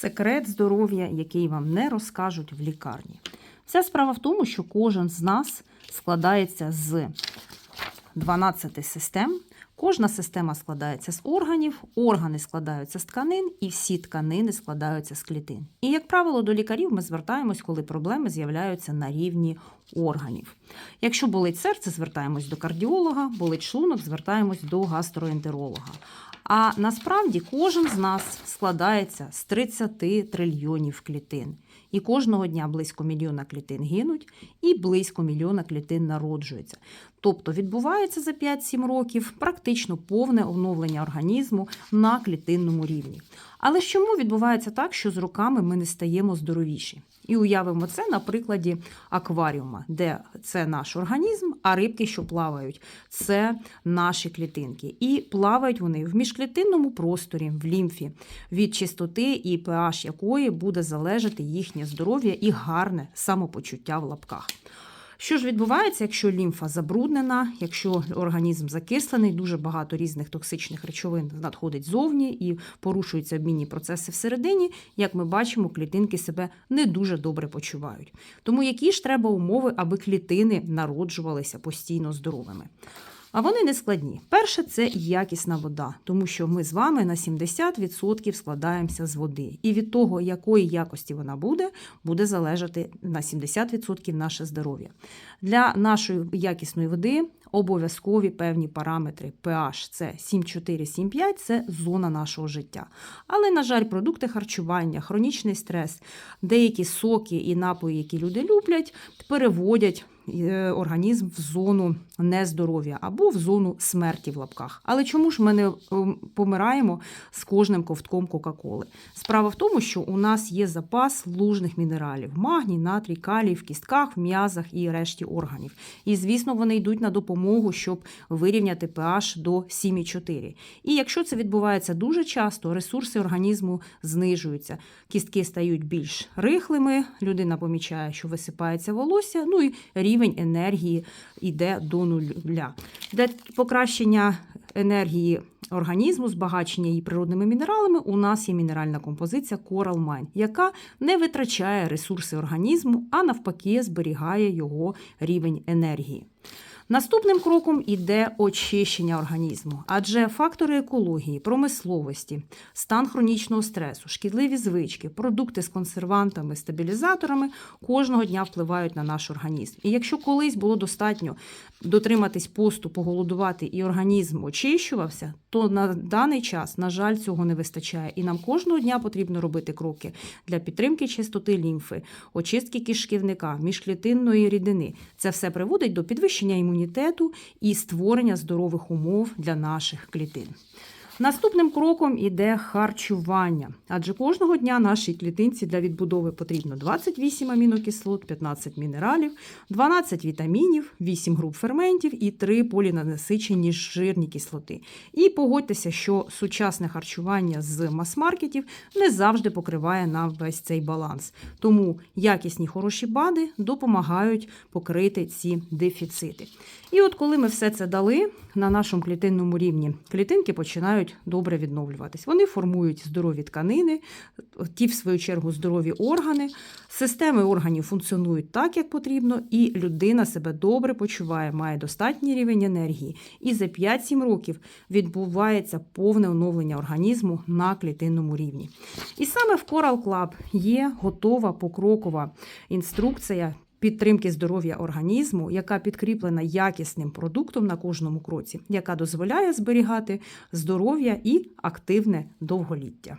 секрет здоров'я, який вам не розкажуть в лікарні. Вся справа в тому, що кожен з нас складається з 12 систем. Кожна система складається з органів, органи складаються з тканин, і всі тканини складаються з клітин. І, як правило, до лікарів ми звертаємось, коли проблеми з'являються на рівні органів. Якщо болить серце, звертаємось до кардіолога, болить шлунок, звертаємось до гастроентеролога. А насправді кожен з нас складається з 30 трильйонів клітин. І кожного дня близько мільйона клітин гинуть, і близько мільйона клітин народжується. Тобто відбувається за 5-7 років практично повне оновлення організму на клітинному рівні. Але ж чому відбувається так, що з роками ми не стаємо здоровіші? І уявимо це на прикладі акваріума, де це наш організм, а рибки, що плавають, це наші клітинки. І плавають вони в міжклітинному просторі, в лімфі, від чистоти і pH якої буде залежати їхнє здоров'я і гарне самопочуття в лапках. Що ж відбувається, якщо лімфа забруднена, якщо організм закислений, дуже багато різних токсичних речовин надходить зовні і порушуються обмінні процеси всередині, як ми бачимо, клітинки себе не дуже добре почувають. Тому які ж треба умови, аби клітини народжувалися постійно здоровими? А вони не складні. Перше це якісна вода, тому що ми з вами на 70% складаємося з води. І від того, якої якості вона буде, буде залежати на 70% наше здоров'я. Для нашої якісної води обов'язкові певні параметри. pH – це 7,4-7,5 – це зона нашого життя. Але, на жаль, продукти харчування, хронічний стрес, деякі соки і напої, які люди люблять, переводять організм в зону нездоров'я або в зону смерті в лапках. Але чому ж ми не ем, помираємо з кожним ковтком Кока-Коли? Справа в тому, що у нас є запас лужних мінералів: магній, натрій, калій в кістках, в м'язах і решті органів. І, звісно, вони йдуть на допомогу, щоб вирівняти pH до 7,4. І якщо це відбувається дуже часто, ресурси організму знижуються, кістки стають більш рихлими, людина помічає, що висипається волосся, ну і рівень енергії йде до нуля. Для покращення енергії організму, збагачення її природними мінералами, у нас є мінеральна композиція Coral Mine, яка не витрачає ресурси організму, а навпаки, зберігає його рівень енергії. Наступним кроком іде очищення організму, адже фактори екології, промисловості, стан хронічного стресу, шкідливі звички, продукти з консервантами, стабілізаторами кожного дня впливають на наш організм. І якщо колись було достатньо дотриматись посту, поголодувати і організм очищувався, то на даний час, на жаль, цього не вистачає. І нам кожного дня потрібно робити кроки для підтримки чистоти лімфи, очистки кишківника, міжклітинної рідини. Це все приводить до підвищення імунітету і створення здорових умов для наших клітин. Наступним кроком іде харчування, адже кожного дня нашій клітинці для відбудови потрібно 28 амінокислот, 15 мінералів, 12 вітамінів, 8 груп ферментів і 3 полінанасичені жирні кислоти. І погодьтеся, що сучасне харчування з мас-маркетів не завжди покриває нам весь цей баланс. Тому якісні хороші БАДи допомагають покрити ці дефіцити. І от коли ми все це дали на нашому клітинному рівні, клітинки починають добре відновлюватись. Вони формують здорові тканини, ті, в свою чергу, здорові органи. Системи органів функціонують так, як потрібно, і людина себе добре почуває, має достатній рівень енергії. І за 5-7 років відбувається повне оновлення організму на клітинному рівні. І саме в Coral Club є готова покрокова інструкція підтримки здоров'я організму, яка підкріплена якісним продуктом на кожному кроці, яка дозволяє зберігати здоров'я і активне довголіття.